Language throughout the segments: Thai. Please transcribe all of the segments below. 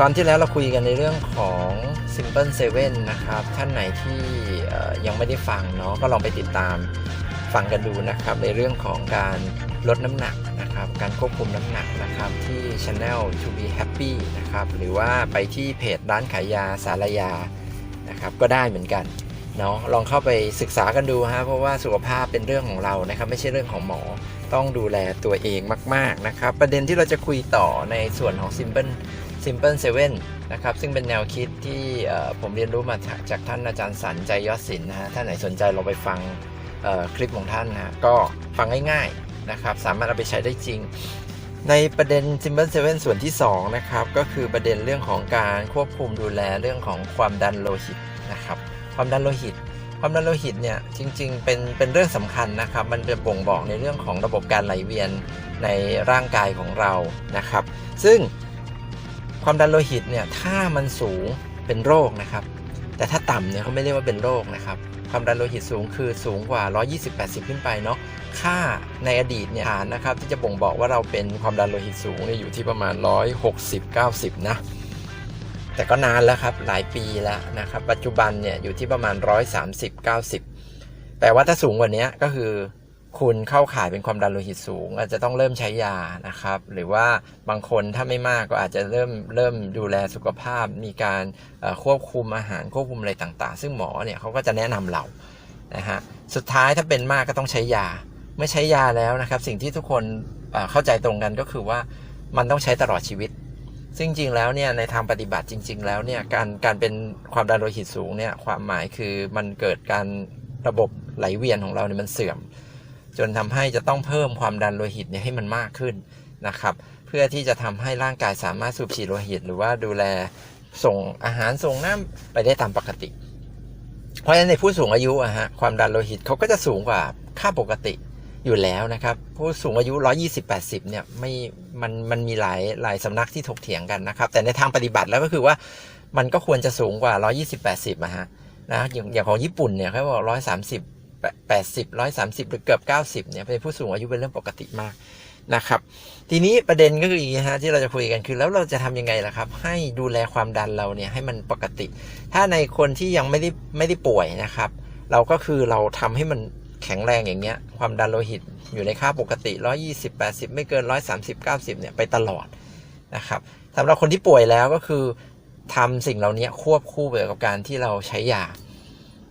ตอนที่แล้วเราคุยกันในเรื่องของ Simple 7 นะครับ ท่านไหนที่ยังไม่ได้ฟังเนาะก็ลองไปติดตามฟังกันดูนะครับ ในเรื่องของการลดน้ำหนักนะครับ การควบคุมน้ำหนักนะครับ ที่ Channel to be happy นะครับ หรือว่าไปที่เพจร้านขายยาสารยานะครับ ก็ได้เหมือนกันเนาะลองเข้าไปศึกษากันดูฮะเพราะว่าสุขภาพเป็นเรื่องของเรานะครับ ไม่ใช่เรื่องของหมอต้องดูแลตัวเองมาก ๆนะครับ ประเด็นที่เราจะคุยต่อในส่วนของ Simple Simple 7นะครับซึ่งเป็นแนวคิดที่ผมเรียนรู้มาจากท่านอาจารย์สันใจยอดศิลป์นะฮะท่านไหนสนใจเราไปฟังคลิปของท่านนะก็ฟังง่ายๆนะครับสามารถเอาไปใช้ได้จริง ในประเด็น Simple 7ส่วนที่2นะครับก็คือประเด็นเรื่องของการควบคุมดูแลเรื่องของความดันโลหิตนะครับความดันโลหิตความดันโลหิตเนี่ยจริงๆเป็นเป็นเรื่องสำคัญนะครับ มันจะบ่งบอกในเรื่องของระบบการไหลเวียนในร่างกายของเรานะครับ ซึ่ง ความดันโลหิตเนี่ยถ้ามันสูงเป็นโรคนะครับ แต่ถ้าต่ำเนี่ยเขาไม่เรียกว่าเป็นโรคนะครับ ความดันโลหิตสูงคือสูงกว่า 120-80 ขึ้นไปเนาะค่าในอดีตเนี่ยฐานนะครับที่จะบ่งบอกว่าเราเป็นความดันโลหิตสูงเนี่ยอยู่ที่ประมาณ 160-90 นะแต่ก็นานแล้วครับหลายปีแล้วนะครับ ปัจจุบันเนี่ยอยู่ที่ประมาณ 130-90 แต่ว่าถ้าสูงกว่านี้ก็คือ คุณเข้าข่ายเป็นความดันโลหิตสูง อาจจะต้องเริ่มใช้ยานะครับ หรือว่าบางคนถ้าไม่มากก็อาจจะเริ่มเริ่มดูแลสุขภาพ มีการควบคุมอาหารควบคุมอะไรต่างๆ ซึ่งหมอเนี่ยเขาก็จะแนะนำเรานะฮะสุดท้ายถ้าเป็นมากก็ต้องใช้ยาไม่ใช้ยาแล้วนะครับ สิ่งที่ทุกคนเข้าใจตรงกันก็คือว่ามันต้องใช้ตลอดชีวิต ซึ่งจริงแล้วเนี่ยในทางปฏิบัติจริง ๆ แล้วเนี่ยการการเป็นความดันโลหิตสูงเนี่ยความหมายคือมันเกิดการระบบไหลเวียนของเราเนี่ยมันเสื่อม จนทำให้จะต้องเพิ่มความดันโลหิตเนี่ยให้มันมากขึ้นนะครับ เพื่อที่จะทำให้ร่างกายสามารถสูบฉีดโลหิต หรือว่าดูแลส่งอาหารส่งน้ำไปได้ตามปกติ เพราะฉะนั้นในผู้สูงอายุอะฮะความดันโลหิตเขาก็จะสูงกว่าค่าปกติอยู่แล้วนะครับ ผู้สูงอายุ 120-80 เนี่ยไม่มันมันมีหลายหลายสำนักที่ถกเถียงกันนะครับ แต่ในทางปฏิบัติแล้วก็คือว่ามันก็ควรจะสูงกว่า 120-80อะฮะนะอย่างอย่างของญี่ปุ่นเนี่ยเขาบอก 130 80 130หรือเกือบ90เนี่ยเป็นผู้สูงอายุเป็นเรื่องปกติมากนะครับ ทีนี้ประเด็นก็คืออย่างนี้ฮะที่เราจะคุยกันคือ แล้วเราจะทำยังไงล่ะครับ ให้ดูแลความดันเราเนี่ยให้มันปกติ ถ้าในคนที่ยังไม่ได้ไม่ได้ป่วยนะครับ เราก็คือเราทำให้มันแข็งแรงอย่างเงี้ย ความดันโลหิตอยู่ในค่าปกติ 120 80 ไม่เกิน 130 90 เนี่ยไปตลอดนะครับสำหรับคนที่ป่วยแล้วก็คือทำสิ่งเหล่านี้ควบคู่ไปกับการที่เราใช้ยา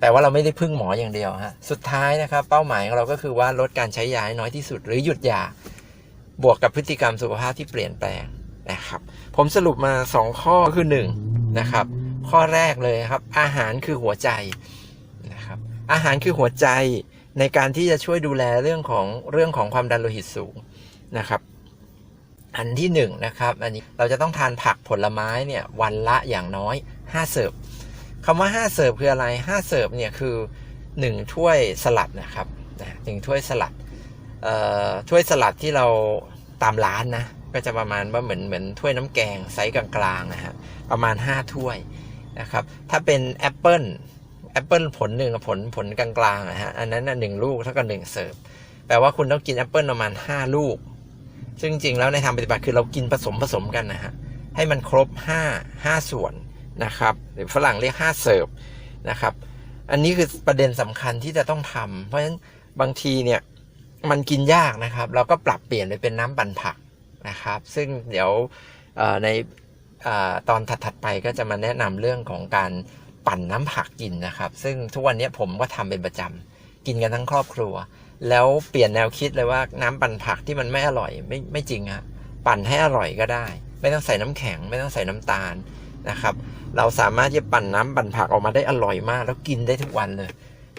แต่ว่าเราไม่ได้พึ่งหมออย่างเดียวฮะสุดท้ายนะครับเป้าหมายของเราก็คือว่าลดการใช้ยาให้น้อยที่สุด หรือหยุดยาบวกกับพฤติกรรมสุขภาพที่เปลี่ยนแปลงนะครับ ผมสรุปมา 2 ข้อก็คือ1นะครับข้อแรกเลยครับ อาหารคือหัวใจนะครับอาหารคือหัวใจในการที่จะช่วยดูแลเรื่องของเรื่องของความดันโลหิตสูงนะครับ อันที่หนึ่งนะครับอันนี้เราจะต้องทานผักผลไม้เนี่ยวันละอย่างน้อย 5 เสิร์ฟ คำว่า 5 เสิร์ฟคืออะไร 5 เสิร์ฟเนี่ยคือ 1 ถ้วยสลัดนะครับนะหนึ่งถ้วยสลัดเอ่อถ้วยสลัดที่เราตามร้านนะก็จะประมาณว่าเหมือนเหมือนถ้วยน้ำแกงไซส์กลางๆนะฮะประมาณ 5 ถ้วยนะครับถ้าเป็นแอปเปิลแอปเปิลผลหนึ่งผลผลกลางๆนะฮะอันนั้นนหนึ่งลูกเท่ากับหนึ่งเสิร์ฟแปลว่าคุณต้องกินแอปเปิลประมาณ 5 ลูก ซึ่งจริงๆแล้วในทางปฏิบัติคือเรากินผสมผสมกันนะฮะให้มันครบ 5 5 ส่วน นะครับหรือฝรั่งเรียก5เสิร์ฟนะครับ อันนี้คือประเด็นสำคัญที่จะต้องทำเพราะฉะนั้นบางทีเนี่ยมันกินยากนะครับ เราก็ปรับเปลี่ยนไปเป็นน้ำปั่นผักนะครับ ซึ่งเดี๋ยวในอตอนถัดๆไปก็จะมาแนะนำเรื่องของการปั่นน้ำผักกินนะครับ ซึ่งทุกวันนี้ผมก็ทำเป็นประจำกินกันทั้งครอบครัว แล้วเปลี่ยนแนวคิดเลยว่าน้ำปั่นผักที่มันไม่อร่อยไม่ไม่จริงฮะปั่นให้อร่อยก็ได้ ไม่ต้องใส่น้ำแข็ง ไม่ต้องใส่น้ำตาล นะครับ เราสามารถจะปั่นน้ำปั่นผักออกมาได้อร่อยมาก แล้วกินได้ทุกวันเลย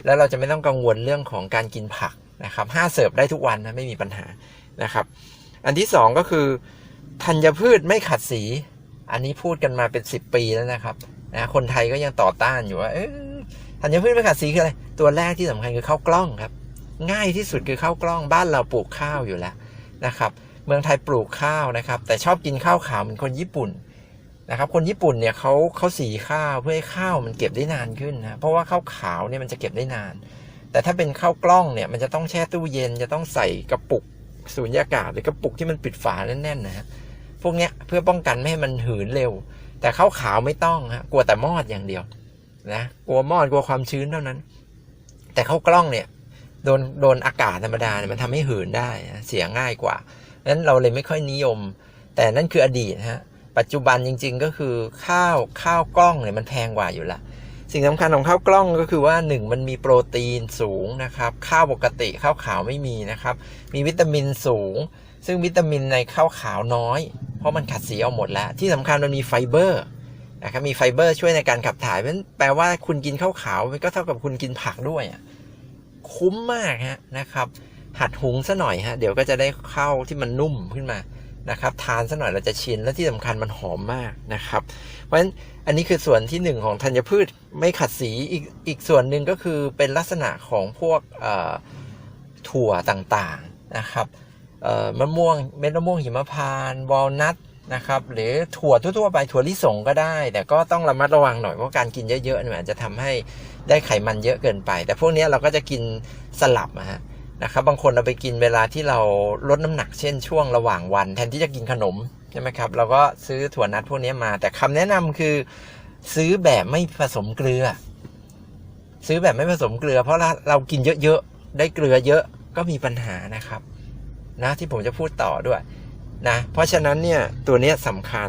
แล้วเราจะไม่ต้องกังวลเรื่องของการกินผักนะครับห้าเสิร์ฟได้ทุกวันนะไม่มีปัญหานะครับ อันที่สองก็คือธัญพืชไม่ขัดสี อันนี้พูดกันมาเป็นสิบปีแล้วนะครับนะคนไทยก็ยังต่อต้านอยู่ว่าเออธัญพืชไม่ขัดสีคืออะไร ตัวแรกที่สำคัญคือข้าวกล้องครับ ง่ายที่สุดคือข้าวกล้องบ้านเราปลูกข้าวอยู่แล้วนะครับ เมืองไทยปลูกข้าวนะครับ แต่ชอบกินข้าวขาวเหมือนคนญี่ปุ่น นะครับคนญี่ปุ่นเนี่ยเขาเขาสีข้าวเพื่อให้ข้าวมันเก็บได้นานขึ้นนะเพราะว่าข้าวขาวเนี่ยมันจะเก็บได้นาน แต่ถ้าเป็นข้าวกล้องเนี่ยมันจะต้องแช่ตู้เย็นจะต้องใส่กระปุกสูญญากาศหรือกระปุกที่มันปิดฝาแน่นๆนะฮะพวกเนี้ยเพื่อป้องกันไม่ให้มันหืนเร็ว แต่ข้าวขาวไม่ต้องฮะกลัวแต่มอดอย่างเดียวนะกลัวมอดกลัวความชื้นเท่านั้น แต่ข้าวกล้องเนี่ยโดนโดนอากาศธรรมดาเนี่ยมันทำให้หืนได้เสียง่ายกว่านั้นเราเลยไม่ค่อยนิยม แต่นั่นคืออดีตฮะ ปัจจุบันจริง ๆ ก็คือข้าวข้าวกล้องเนี่ยมันแพงกว่าอยู่ละสิ่งสำคัญของข้าวกล้องก็คือว่าหนึ่งมันมีโปรตีนสูงนะครับ ข้าวปกติข้าวขาวไม่มีนะครับ มีวิตามินสูง ซึ่งวิตามินในข้าวขาวน้อย เพราะมันขัดสีเอาหมดแล้ว ที่สำคัญมันมีไฟเบอร์นะครับมีไฟเบอร์ช่วยในการขับถ่ายเพราะฉะนั้นแปลว่าคุณกินข้าวขาวมันก็เท่ากับคุณกินผักด้วยคุ้มมากฮะนะครับ หัดหุงซะหน่อยฮะเดี๋ยวก็จะได้ข้าวที่มันนุ่มขึ้นมา นะครับทานซะหน่อยเราจะชินและที่สำคัญมันหอมมากนะครับ เพราะฉะนั้นอันนี้คือส่วนที่หนึ่งของธัญพืชไม่ขัดสีอีกอีกส่วนหนึ่งก็คือเป็นลักษณะของพวกถั่วต่างๆนะครับมะม่วงเม็ดมะม่วงหิมพานต์วอลนัทนะครับหรือถั่วทั่วๆไปถั่วลิสงก็ได้ แต่ก็ต้องระมัดระวังหน่อยเพราะการกินเยอะๆเนี่ยอาจจะทำให้ได้ไขมันเยอะเกินไป แต่พวกนี้เราก็จะกินสลับนะฮะ นะครับบางคนเราไปกินเวลาที่เราลดน้ำหนักเช่นช่วงระหว่างวัน แทนที่จะกินขนมใช่ไหมครับเราก็ซื้อถั่วนัทพวกนี้มา แต่คำแนะนำคือซื้อแบบไม่ผสมเกลือ ซื้อแบบไม่ผสมเกลือ เพราะเราเรากินเยอะๆได้เกลือเยอะก็มีปัญหานะครับ นะที่ผมจะพูดต่อด้วยนะเพราะฉะนั้นเนี่ยตัวนี้สำคัญ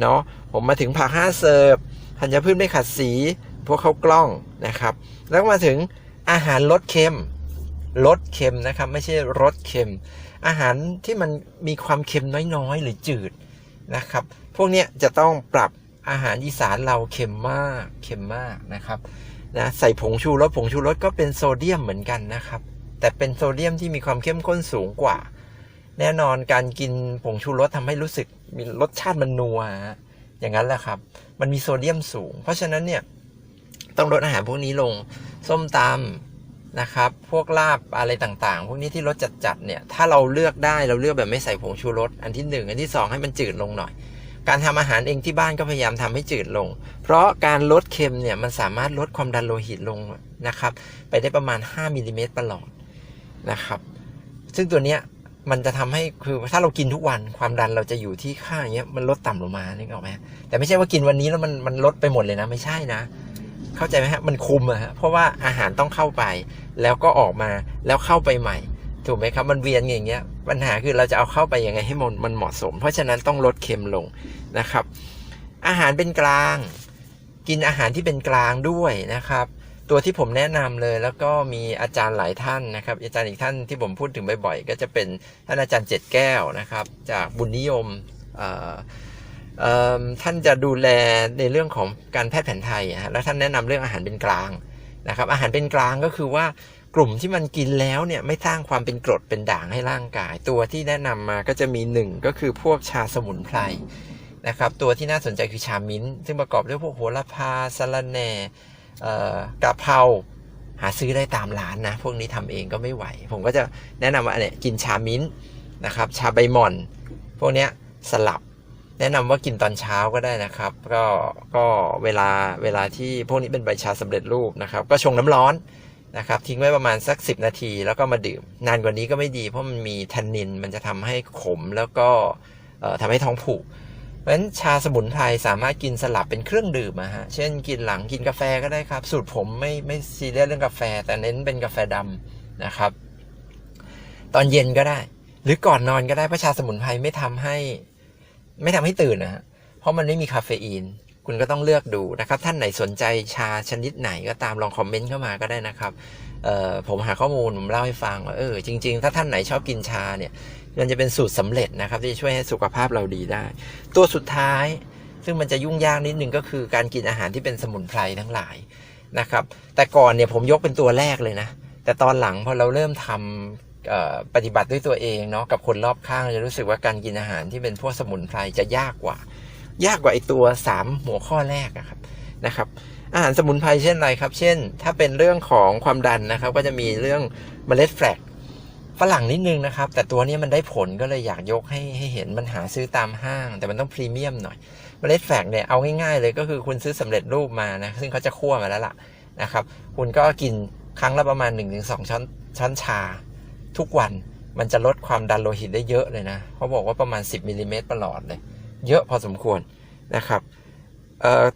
เนาะผมมาถึงผักห้าเสิร์ฟธัญพืชไม่ขัดสี พวกข้าวกล้องนะครับ แล้วมาถึงอาหารลดเค็ม ลดเค็มนะครับ ไม่ใช่รสเค็ม อาหารที่มันมีความเค็มน้อยๆ หรือจืดนะครับ พวกนี้จะต้องปรับอาหารอีสานเราเค็มมากเค็มมากนะครับนะใส่ผงชูรสผงชูรสก็เป็นโซเดียมเหมือนกันนะครับ แต่เป็นโซเดียมที่มีความเข้มข้นสูงกว่า แน่นอนการกินผงชูรสทำให้รู้สึกมีรสชาติมันนัวอย่างนั้นแหละครับ มันมีโซเดียมสูง เพราะฉะนั้นเนี่ยต้องลดอาหารพวกนี้ลง ส้มตำ นะครับ พวกลาบอะไรต่างๆ พวกนี้ที่รสจัดๆเนี่ย ถ้าเราเลือกได้เราเลือกแบบไม่ใส่ผงชูรส อันที่หนึ่งอันที่สองให้มันจืดลงหน่อย การทำอาหารเองที่บ้านก็พยายามทำให้จืดลง เพราะการลดเค็มเนี่ยมันสามารถลดความดันโลหิตลงนะครับ ไปได้ประมาณ 5มิลลิเมตรประหลอดนะครับ ซึ่งตัวเนี้ยมันจะทำให้คือถ้าเรากินทุกวันความดันเราจะอยู่ที่ค่าอย่างเงี้ยมันลดต่ำลงมานึกออกไหมแต่ไม่ใช่ว่ากินวันนี้แล้วมันมันลดไปหมดเลยนะ ไม่ใช่นะ เข้าใจไหมฮะมันคุมอะฮะเพราะว่าอาหารต้องเข้าไป แล้วก็ออกมาแล้วเข้าไปใหม่ ถูกไหมครับ มันเวียนอย่างเงี้ย ปัญหาคือเราจะเอาเข้าไปยังไงให้มันมันเหมาะสม เพราะฉะนั้นต้องลดเค็มลงนะครับ อาหารเป็นกลาง กินอาหารที่เป็นกลางด้วยนะครับ ตัวที่ผมแนะนำเลยแล้วก็มีอาจารย์หลายท่านนะครับ อาจารย์อีกท่านที่ผมพูดถึงบ่อยๆ ก็จะเป็นท่านอาจารย์เจ็ดแก้วนะครับ จากบุญนิยมเอ่อเอิ่ม ท่านจะดูแลในเรื่องของการแพทย์แผนไทยอะฮะแล้วท่านแนะนำเรื่องอาหารเป็นกลางนะครับ อาหารเป็นกลางก็คือว่ากลุ่มที่มันกินแล้วเนี่ยไม่สร้างความเป็นกรดเป็นด่างให้ร่างกาย ตัวที่แนะนำมาก็จะมีหนึ่งก็คือพวกชาสมุนไพรนะครับตัวที่น่าสนใจคือชามิ้นซึ่งประกอบด้วยพวกโหระพาสะระแหน่เอ่อกะเพราหาซื้อได้ตามร้านนะ พวกนี้ทำเองก็ไม่ไหว ผมก็จะแนะนำว่าเนี่ยกินชามิ้นนะครับ ชาใบหม่อน พวกเนี้ยสลับ แนะนำว่ากินตอนเช้าก็ได้นะครับ ก็ก็เวลาเวลาที่พวกนี้เป็นใบชาสำเร็จรูปนะครับ ก็ชงน้ำร้อนนะครับ ทิ้งไว้ประมาณสัก 10 นาทีแล้วก็มาดื่ม นานกว่านี้ก็ไม่ดีเพราะมันมีแทนนินมันจะทำให้ขมแล้วก็เอ่อทำให้ท้องผูกเพราะฉะนั้นชาสมุนไพรสามารถกินสลับเป็นเครื่องดื่มอะฮะเช่นกินหลังกินกาแฟก็ได้ครับ สูตรผมไม่ไม่ซีเรียสเรื่องกาแฟ แต่เน้นเป็นกาแฟดำนะครับ ตอนเย็นก็ได้ หรือก่อนนอนก็ได้เพราะชาสมุนไพรไม่ทำให้ ไม่ทำให้ตื่นนะฮะเพราะมันไม่มีคาเฟอีน คุณก็ต้องเลือกดูนะครับ ท่านไหนสนใจชาชนิดไหนก็ตามลองคอมเมนต์เข้ามาก็ได้นะครับเออผมหาข้อมูลผมเล่าให้ฟังว่าเออจริง ๆ ถ้าท่านไหนชอบกินชาเนี่ยมันจะเป็นสูตรสำเร็จนะครับที่ช่วยให้สุขภาพเราดีได้ ตัวสุดท้าย ซึ่งมันจะยุ่งยากนิดนึงก็คือการกินอาหารที่เป็นสมุนไพรทั้งหลายนะครับ แต่ก่อนเนี่ยผมยกเป็นตัวแรกเลยนะ แต่ตอนหลังพอเราเริ่มทำเอ่อ ปฏิบัติด้วยตัวเองเนาะกับคนรอบข้างจะรู้สึกว่าการกินอาหารที่เป็นพวกสมุนไพรจะยากกว่า ยากกว่าไอตัวสามหัวข้อแรกอะครับนะครับ อาหารสมุนไพรเช่นอะไรครับ เช่น ถ้าเป็นเรื่องของความดันนะครับ ก็จะมีเรื่องเมล็ดแฟลกฝรั่งนิดนึงนะครับ แต่ตัวนี้มันได้ผลก็เลยอยากยกให้ให้เห็นมันหาซื้อตามห้าง แต่มันต้องพรีเมียมหน่อยเมล็ดแฟลกเนี่ยเอาง่ายๆเลยก็คือคุณซื้อสำเร็จรูปมานะซึ่งเขาจะคั่วมาแล้วล่ะนะครับ คุณก็กินครั้งละประมาณ 1-2 ช้อนช้อนชา ทุกวันมันจะลดความดันโลหิตได้เยอะเลยนะเขาบอกว่าประมาณ 10มิลลิเมตรประหลอดเลย เยอะพอสมควรนะครับ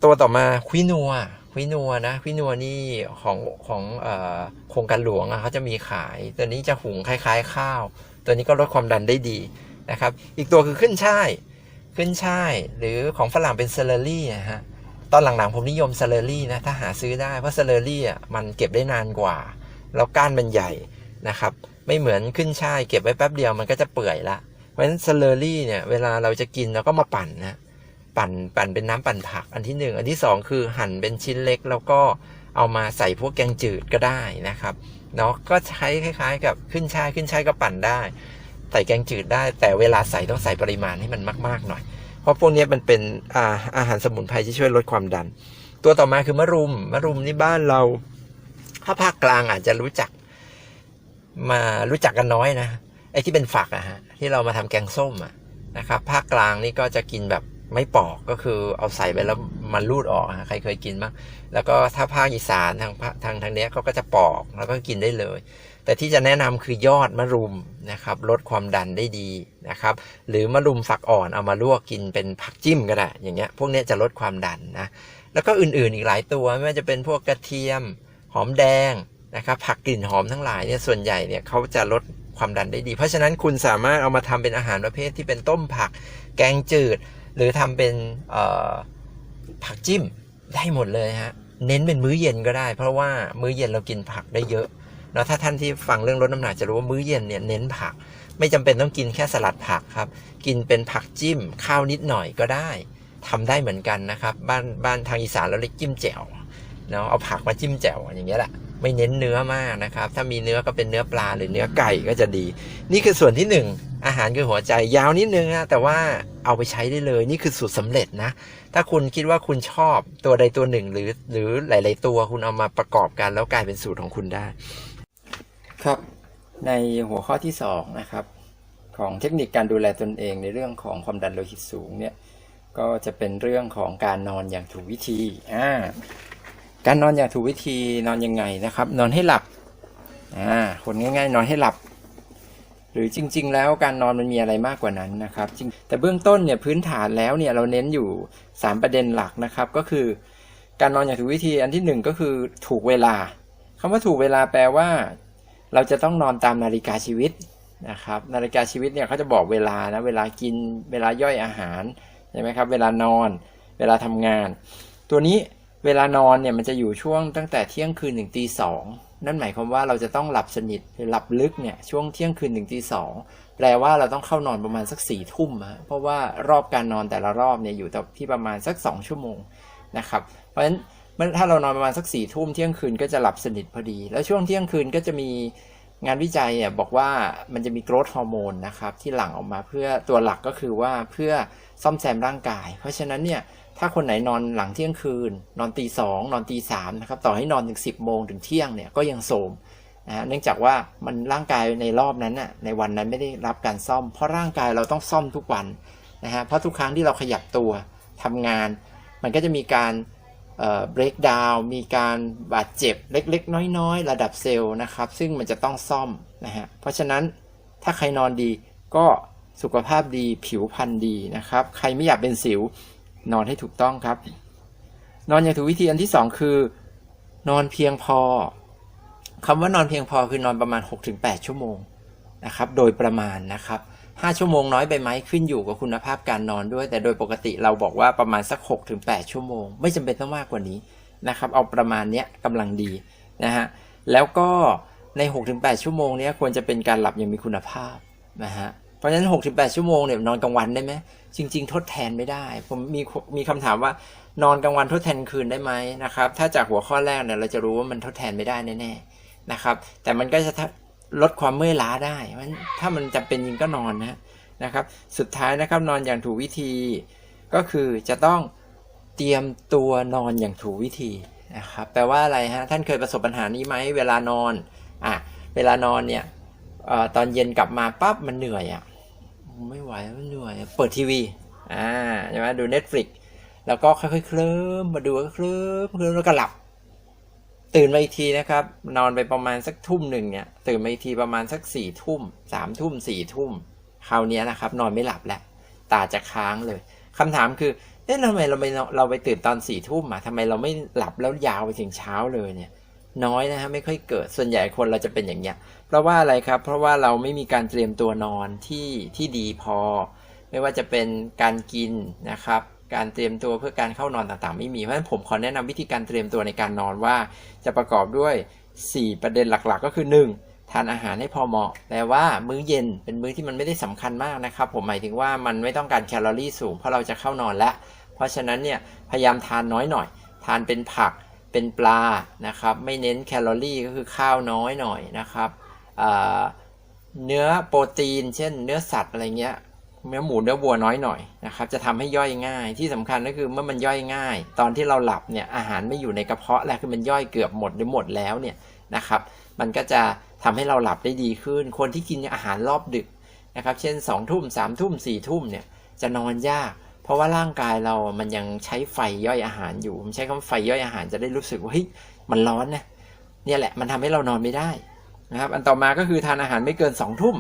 ตัวต่อมาควินัวควินัวนะควินัวนี่ของของโครงการหลวงเขาจะมีขาย ตัวนี้จะหุงคล้าย ๆ ข้าว ตัวนี้ก็ลดความดันได้ดีนะครับ อีกตัวคือขึ้นช่ายขึ้นช่ายหรือของฝรั่งเป็นเซเลอรี่นะฮะตอนหลังๆผมนิยมเซเลอรี่นะถ้าหาซื้อได้เพราะเซเลอรี่อะมันเก็บได้นานกว่า แล้วก้านมันใหญ่นะครับ ไม่เหมือนขึ้นช่ายเก็บไว้แป๊บเดียวมันก็จะเปื่อยละเพราะฉะนั้นเซเลอรี่เนี่ยเวลาเราจะกินเราก็มาปั่นนะปั่นปั่นเป็นน้ำปั่นผักอันที่หนึ่งอันที่สองคือหั่นเป็นชิ้นเล็ก แล้วก็เอามาใส่พวกแกงจืดก็ได้นะครับเนาะก็ใช้คล้าย ๆ กับขึ้นช่ายขึ้นช่ายก็ปั่นได้ใส่แกงจืดได้ แต่เวลาใส่ต้องใส่ปริมาณให้มันมาก ๆหน่อย เพราะพวกนี้มันเป็นอาอาหารสมุนไพรที่ช่วยลดความดัน ตัวต่อมาคือมะรุมมะรุมนี่บ้านเรา ถ้าภาคกลางอาจจะรู้จัก มารู้จักกันน้อยนะไอ้ที่เป็นฝักอะฮะที่เรามาทำแกงส้มอะนะครับภาคกลางนี่ก็จะกินแบบไม่ปอกก็คือเอาใส่ไปแล้วมันรูดออกใครเคยกินบ้างแล้วก็ถ้าภาคอีสานทางทางทางเนี้ยเขาก็จะปอกแล้วก็กินได้เลย แต่ที่จะแนะนำคือยอดมะรุมนะครับลดความดันได้ดีนะครับหรือมะรุมฝักอ่อนเอามาลวกกินเป็นผักจิ้มก็ได้อย่างเงี้ยพวกเนี้ยจะลดความดันนะแล้วก็อื่นๆอีกหลายตัวไม่ว่าจะเป็นพวกกระเทียม หอมแดง นะครับผักกลิ่นหอมทั้งหลายเนี่ยส่วนใหญ่เนี่ยเขาจะลดความดันได้ดี เพราะฉะนั้นคุณสามารถเอามาทำเป็นอาหารประเภทที่เป็นต้มผัก แกงจืด หรือทำเป็นผักจิ้มได้หมดเลยฮะเน้นเป็นมื้อเย็นก็ได้ เพราะว่ามื้อเย็นเรากินผักได้เยอะเนาะถ้าท่านที่ฟังเรื่องลดน้ำหนักจะรู้ว่ามื้อเย็นเนี่ยเน้นผัก ไม่จำเป็นต้องกินแค่สลัดผักครับ กินเป็นผักจิ้มข้าวนิดหน่อยก็ได้ทำได้เหมือนกันนะครับ บ้านบ้านทางอีสานเราเรียกจิ้มแจ่วเนาะเอาผักมาจิ้มแจ่วอย่างเงี้ยแหละ ไม่เน้นเนื้อมากนะครับ ถ้ามีเนื้อก็เป็นเนื้อปลาหรือเนื้อไก่ก็จะดี นี่คือส่วนที่หนึ่งอาหารคือหัวใจยาวนิดนึงนะแต่ว่าเอาไปใช้ได้เลย นี่คือสูตรสำเร็จนะ ถ้าคุณคิดว่าคุณชอบตัวใดตัวหนึ่ง หรือหรือหลาย ๆ ตัวคุณเอามาประกอบกัน แล้วกลายเป็นสูตรของคุณได้ ครับ ในหัวข้อที่สองนะครับของเทคนิคการดูแลตนเองในเรื่องของความดันโลหิตสูงเนี่ยก็จะเป็นเรื่องของการนอนอย่างถูกวิธีอ่า การนอนอย่างถูกวิธีนอนยังไงนะครับ นอนให้หลับอ่าคนง่าย ๆ นอนให้หลับ หรือจริง ๆ แล้วการนอนมันมีอะไรมากกว่านั้นนะครับจริงแต่เบื้องต้นเนี่ยพื้นฐานแล้วเนี่ยเราเน้นอยู่ 3 ประเด็นหลักนะครับ ก็คือ การนอนอย่างถูกวิธีอันที่หนึ่งก็คือถูกเวลาคำว่าถูกเวลาแปลว่า เราจะต้องนอนตามนาฬิกาชีวิตนะครับ นาฬิกาชีวิตเนี่ยเขาจะบอกเวลานะเวลากินเวลาย่อยอาหารใช่ไหมครับ เวลานอน เวลาทำงาน ตัวนี้ เวลานอนเนี่ยมันจะอยู่ช่วงตั้งแต่เที่ยงคืนถึงตีสองนั่นหมายความว่าเราจะต้องหลับสนิทหรือหลับลึกเนี่ยช่วงเที่ยงคืนถึงตีสองแปลว่าเราต้องเข้านอนประมาณสักสี่ทุ่มฮะเพราะว่ารอบการนอนแต่ละรอบเนี่ยอยู่ที่ประมาณสักสองชั่วโมงนะครับเพราะฉะนั้นเมื่อถ้าเรานอนประมาณสักสี่ทุ่มเที่ยงคืนก็จะหลับสนิทพอดี แล้วช่วงเที่ยงคืนก็จะมีงานวิจัยเนี่ยบอกว่ามันจะมีโกรทฮอร์โมนนะครับที่หลั่งออกมาเพื่อตัวหลักก็คือว่าเพื่อซ่อมแซมร่างกาย เพราะฉะนั้นเนี่ย ถ้าคนไหนนอนหลังเที่ยงคืน นอนตีสองนอนตีสามนะครับต่อให้นอนถึงสิบโมงถึงเที่ยงเนี่ยก็ยังโสมนะฮะเนื่องจากว่ามันร่างกายในรอบนั้นน่ะในวันนั้นไม่ได้รับการซ่อม เพราะร่างกายเราต้องซ่อมทุกวันนะฮะเพราะทุกครั้งที่เราขยับตัวทำงาน มันก็จะมีการเอ่อ break down มีการบาดเจ็บเล็กๆ น้อยๆ ระดับเซลล์นะครับ ซึ่งมันจะต้องซ่อมนะฮะเพราะฉะนั้นถ้าใครนอนดีก็สุขภาพดีผิวพรรณดีนะครับ ใครไม่อยากเป็นสิว นอนให้ถูกต้องครับ นอนอย่างถูกวิธีอันที่สองคือ นอนเพียงพอคำว่านอนเพียงพอคือนอนประมาณ 6-8 ชั่วโมงนะครับ โดยประมาณนะครับ 5 ชั่วโมงน้อยไปไหมขึ้นอยู่กับคุณภาพการนอนด้วย แต่โดยปกติเราบอกว่าประมาณสัก 6-8 ชั่วโมง ไม่จำเป็นต้องมากกว่านี้นะครับ เอาประมาณเนี้ยกำลังดีนะฮะ แล้วก็ใน 6-8 ชั่วโมงเนี้ยควรจะเป็นการหลับอย่างมีคุณภาพนะฮะ เพราะฉะนั้น 6-8 ชั่วโมงเนี่ยนอนกลางวันได้ไหม จริง ๆ ทดแทนไม่ได้ ผมมีมีคำถามว่านอนกลางวันทดแทนคืนได้ไหมนะครับ ถ้าจากหัวข้อแรกเนี่ยเราจะรู้ว่ามันทดแทนไม่ได้แน่ๆนะครับ แต่มันก็จะลดความเมื่อยล้าได้มันถ้ามันจำเป็นจริงก็นอนนะนะครับ สุดท้ายนะครับนอนอย่างถูกวิธีก็คือจะต้องเตรียมตัวนอนอย่างถูกวิธีนะครับแปลว่าอะไรฮะท่านเคยประสบปัญหานี้ไหมเวลานอนอะเวลานอนเนี่ยออตอนเย็นกลับมาปั๊บมันเหนื่อยอะ ไม่ไหวไมันเหนื่อยเปิดทีวีอ่าใช่ไหมดู Netflix แล้วก็ค่อยๆเคลิ้มมาดูก็เคลิ้มเคลิ้มแล้วก็หลับ ตื่นมาอีกทีนะครับ นอนไปประมาณสักทุ่มหนึ่งเนี่ยตื่นมาอีกทีประมาณสักสี่ทุ่มสามทุ่มสี่ทุ่มคราวนี้นะครับ นอนไม่หลับแล้วตาจะค้างเลยคำถามคือเอ๊ะทำไมเราไปเราไปตื่นตอนสี่ทุ่มอะทำไมเราไม่หลับแล้วยาวไปถึงเช้าเลยเนี่ย น้อยนะฮะไม่ค่อยเกิดส่วนใหญ่คนเราจะเป็นอย่างเงี้ยเพราะว่าอะไรครับ เพราะว่าเราไม่มีการเตรียมตัวนอนที่ที่ดีพอ ไม่ว่าจะเป็นการกินนะครับ การเตรียมตัวเพื่อการเข้านอนต่างๆ ไม่มีเพราะฉะนั้นผมขอแนะนำวิธีการเตรียมตัวในการนอนว่าจะประกอบด้วย 4 ประเด็นหลักๆ ก็คือ 1. ทานอาหารให้พอเหมาะแปลว่ามื้อเย็นเป็นมื้อที่มันไม่ได้สำคัญมากนะครับ ผมหมายถึงว่ามันไม่ต้องการแคลอรี่สูงเพราะเราจะเข้านอนแล้วเพราะฉะนั้นเนี่ยพยายามทานน้อยหน่อย ทานเป็นผัก เป็นปลานะครับ ไม่เน้นแคลอรี่ก็คือข้าวน้อยหน่อยนะครับเนื้อโปรตีน เช่น เนื้อสัตว์อะไรเงี้ยเนื้อหมูเนื้อวัวน้อยหน่อยนะครับจะทำให้ย่อยง่ายที่สำคัญก็คือเมื่อมันย่อยง่าย ตอนที่เราหลับเนี่ยอาหารไม่อยู่ในกระเพาะแล้วคือมันย่อยเกือบหมดหรือหมดแล้วเนี่ยนะครับ มันก็จะทำให้เราหลับได้ดีขึ้น คนที่กินอาหารรอบดึกนะครับ เช่น2องทุ่มสามทุ่มสี่ทุ่มเนี่ยจะนอนยาก เพราะว่าร่างกายเรามันยังใช้ไฟย่อยอาหารอยู่ผมใช้คำว่าไฟย่อยอาหารจะได้รู้สึกว่าเฮ้ยมันร้อนนะเนี่ยแหละมันทำให้เรานอนไม่ได้นะครับ อันต่อมาก็คือทานอาหารไม่เกิน2องทุ่ม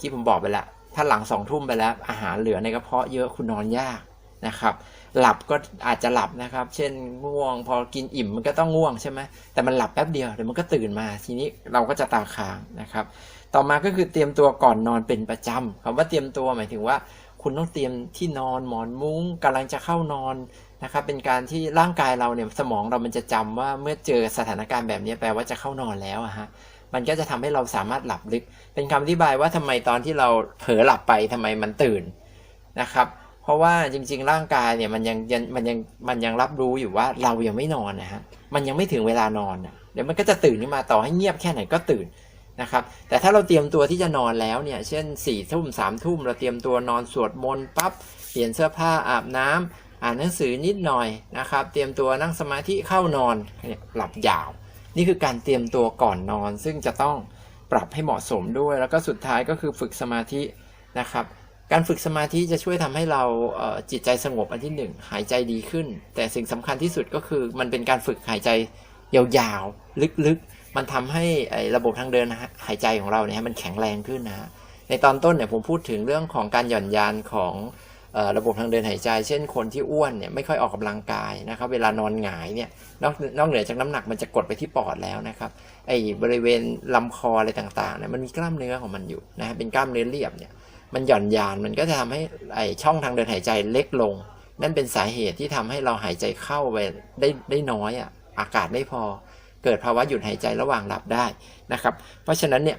ที่ผมบอกไปแล้วถ้าหลังสองทุ่มไปแล้วอาหารเหลือในกระเพาะเยอะคุณนอนยากนะครับ หลับก็อาจจะหลับนะครับ เช่นง่วง พอกินอิ่มมันก็ต้องง่วงใช่ไหมแต่มันหลับแป๊บเดียวเดี๋ยวมันก็ตื่นมา ทีนี้เราก็จะตาค้างนะครับ ต่อมาก็คือเตรียมตัวก่อนนอนเป็นประจำคำว่าเตรียมตัวหมายถึงว่า คุณต้องเตรียมที่นอนหมอนมุ้งกำลังจะเข้านอนนะครับ เป็นการที่ร่างกายเราเนี่ยสมองเรามันจะจำว่าเมื่อเจอสถานการณ์แบบนี้แปลว่าจะเข้านอนแล้วอะฮะมันก็จะทำให้เราสามารถหลับลึก เป็นคำอธิบายว่าทำไมตอนที่เราเผลอหลับไปทำไมมันตื่นนะครับ เพราะว่าจริง ๆ ร่างกายเนี่ยมันยังยังมันยังมันยังรับรู้อยู่ว่าเรายังไม่นอนนะฮะมันยังไม่ถึงเวลานอนเดี๋ยวมันก็จะตื่นขึ้นมาต่อให้เงียบแค่ไหนก็ตื่น นะครับแต่ถ้าเราเตรียมตัวที่จะนอนแล้วเนี่ยเช่น4ี่ทุ่มสามทุ่มเราเตรียมตัวนอนสวดมนต์ปั๊บเปลี่ยนเสื้อผ้าอาบน้ำอ่านหนังสือนิดหน่อยนะครับ เตรียมตัวนั่งสมาธิเข้านอนเนี่ยหลับยาว นี่คือการเตรียมตัวก่อนนอน ซึ่งจะต้องปรับให้เหมาะสมด้วย แล้วก็สุดท้ายก็คือฝึกสมาธินะครับการฝึกสมาธิจะช่วยทำให้เราจิตใจสงบอันที่หนึ่งหายใจดีขึ้น แต่สิ่งสำคัญที่สุดก็คือมันเป็นการฝึกหายใจยาวๆลึกๆ มันทำให้ระบบทางเดินหายใจของเราเนี่ยมันแข็งแรงขึ้นนะฮะในตอนต้นเนี่ยผมพูดถึงเรื่องของการหย่อนยานของอระบบทางเดินหายใจ เช่นคนที่อ้วนเนี่ยไม่ค่อยออกกำลังกายนะครับ เวลานอนหงายเนี่ยนอกนอกเหนือจากน้ำหนักมันจะกดไปที่ปอดแล้วนะครับไอ้บริเวณลำคออะไรต่างๆเนี่ยมันมีกล้ามเนื้อของมันอยู่นะฮะเป็นกล้ามเนื้อเรียบเนี่ยมันหย่อนยานมันก็จะทำให้ไอ้ช่องทางเดินหายใจเล็กลง นั่นเป็นสาเหตุที่ทำให้เราหายใจเข้าไปได้ได้น้อยอะอากาศไม่พอ เกิดภาวะหยุดหายใจระหว่างหลับได้นะครับ เพราะฉะนั้นเนี่ย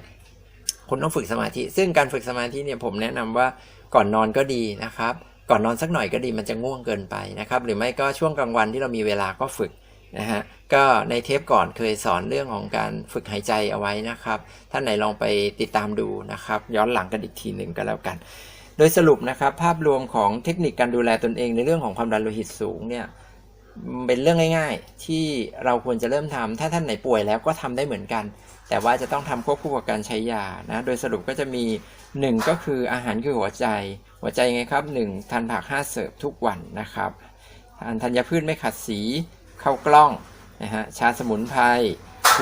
คุณต้องฝึกสมาธิ ซึ่งการฝึกสมาธิเนี่ยผมแนะนำว่าก่อนนอนก็ดีนะครับ ก่อนนอนสักหน่อยก็ดีมันจะง่วงเกินไปนะครับ หรือไม่ก็ช่วงกลางวันที่เรามีเวลาก็ฝึกนะฮะก็ในเทปก่อนเคยสอนเรื่องของการฝึกหายใจเอาไว้นะครับ ท่านไหนลองไปติดตามดูนะครับ ย้อนหลังกันอีกทีหนึ่งก็แล้วกัน โดยสรุปนะครับ ภาพรวมของเทคนิคการดูแลตนเองในเรื่องของความดันโลหิตสูงเนี่ย เป็นเรื่องง่าย ๆ ที่เราควรจะเริ่มทำถ้าท่านไหนป่วยแล้วก็ทำได้เหมือนกัน แต่ว่าจะต้องทำควบคู่กับการใช้ยานะ โดยสรุปก็จะมี 1 ก็คืออาหารคือหัวใจ หัวใจไงครับ 1. ทานผัก 5 เสิร์ฟทุกวันนะครับทานธัญพืชไม่ขัดสีข้าวกล้องนะฮะชาสมุนไพร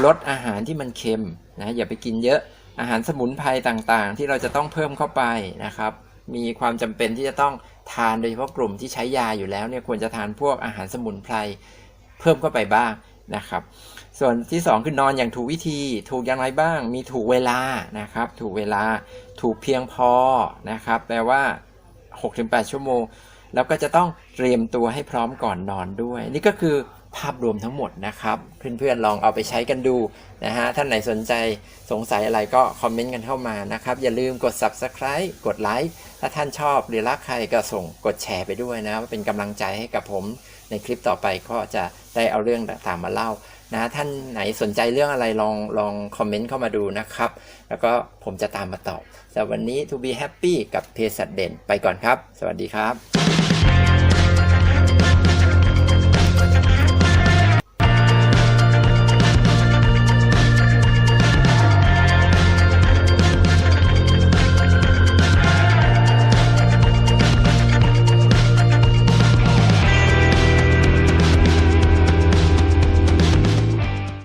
ลดอาหารที่มันเค็มนะอย่าไปกินเยอะอาหารสมุนไพรต่างๆ ที่เราจะต้องเพิ่มเข้าไปนะครับ มีความจำเป็นที่จะต้องทานโดยเฉพาะกลุ่มที่ใช้ยาอยู่แล้วเนี่ยควรจะทานพวกอาหารสมุนไพรเพิ่มเข้าไปบ้างนะครับ ส่วนที่ 2 คือนอนอย่างถูกวิธีถูกอย่างไรบ้าง มีถูกเวลานะครับ ถูกเวลาถูกเพียงพอนะครับแปลว่า 6-8 ชั่วโมง แล้วก็จะต้องเตรียมตัวให้พร้อมก่อนนอนด้วย นี่ก็คือ ภาพรวมทั้งหมดนะครับ เพื่อนๆลองเอาไปใช้กันดูนะฮะท่านไหนสนใจสงสัยอะไรก็คอมเมนต์กันเข้ามานะครับ อย่าลืมกด subscribe กดไลค์ถ้าท่านชอบหรือรักใครก็ส่งกดแชร์ไปด้วยนะเป็นกำลังใจให้กับผมในคลิปต่อไปก็จะได้เอาเรื่องต่างๆมาเล่านะท่านไหนสนใจเรื่องอะไรลองลองคอมเมนต์เข้ามาดูนะครับ แล้วก็ผมจะตามมาตอบสำหรับวันนี้ to be happy กับเพศสัตว์เด่นไปก่อนครับ สวัสดีครับ